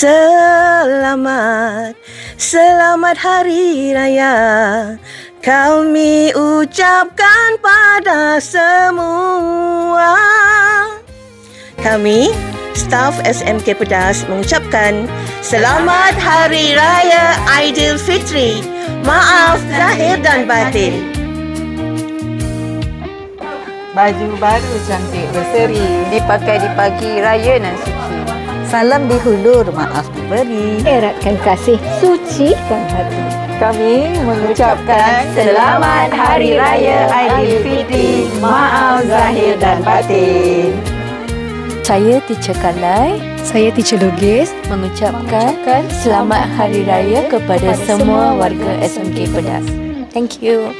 Selamat, selamat hari raya kami ucapkan pada semua. Kami, staf SMK Pedas mengucapkan Selamat Hari Raya Aidilfitri. Maaf zahir dan batin. Baju baru cantik berseri dipakai di pagi raya nan suci. Salam dihulur, maaf diberi. eratkan kasih sucikan hati. Kami mengucapkan Selamat Hari Raya Aidilfitri. Maaf zahir dan batin. Saya Teacher Kalai Saya Teacher Lugis mengucapkan Selamat Hari Raya kepada semua warga SMK Pedas. Thank you.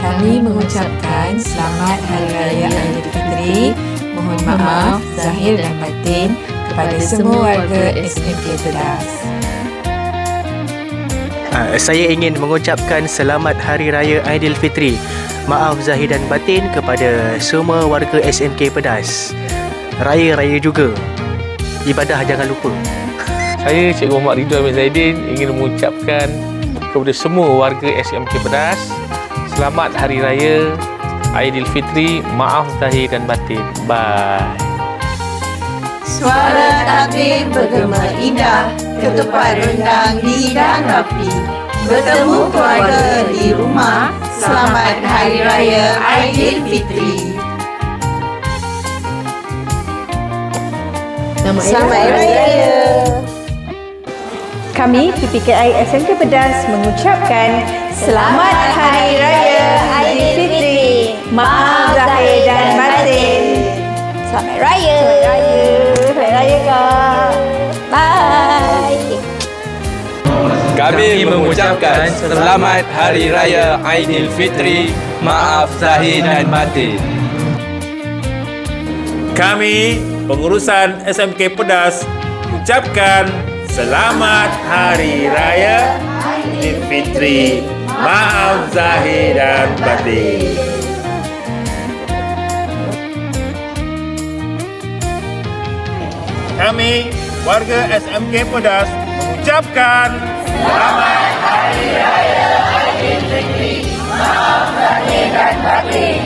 Kami mengucapkan selamat Hari Raya Aidilfitri. Mohon maaf zahir dan batin kepada semua warga SMK Pedas. Uh, saya ingin mengucapkan selamat Hari Raya Aidilfitri. Maaf zahir dan batin kepada semua warga SMK Pedas. Raya-raya juga. Ibadah jangan lupa. Saya Cikgu Muhammad Ridwan bin Zaidin ingin mengucapkan kepada semua warga SMK Pedas Selamat Hari Raya Aidilfitri Maaf Zahir dan Batin Bye Suara takbir bergema indah, ketupat rendang hidang rapi. Bertemu keluarga di rumah, selamat Hari Raya Aidilfitri. Selamat Hari Raya. Kami PPKI SMK Pedas mengucapkan Selamat Hari Raya Aidilfitri. Maaf zahir dan batin. Selamat Raya. Selamat Raya. Kami mengucapkan selamat Hari Raya Aidilfitri. Maaf zahir dan batin. Kami, pengurusan SMK Pedas, ucapkan Selamat Hari Raya Aidilfitri. Maaf zahir dan batin. Kami, warga SMK Pedas, ucapkan Selamat Hari Raya Aidilfitri. Maaf lahir dan batin.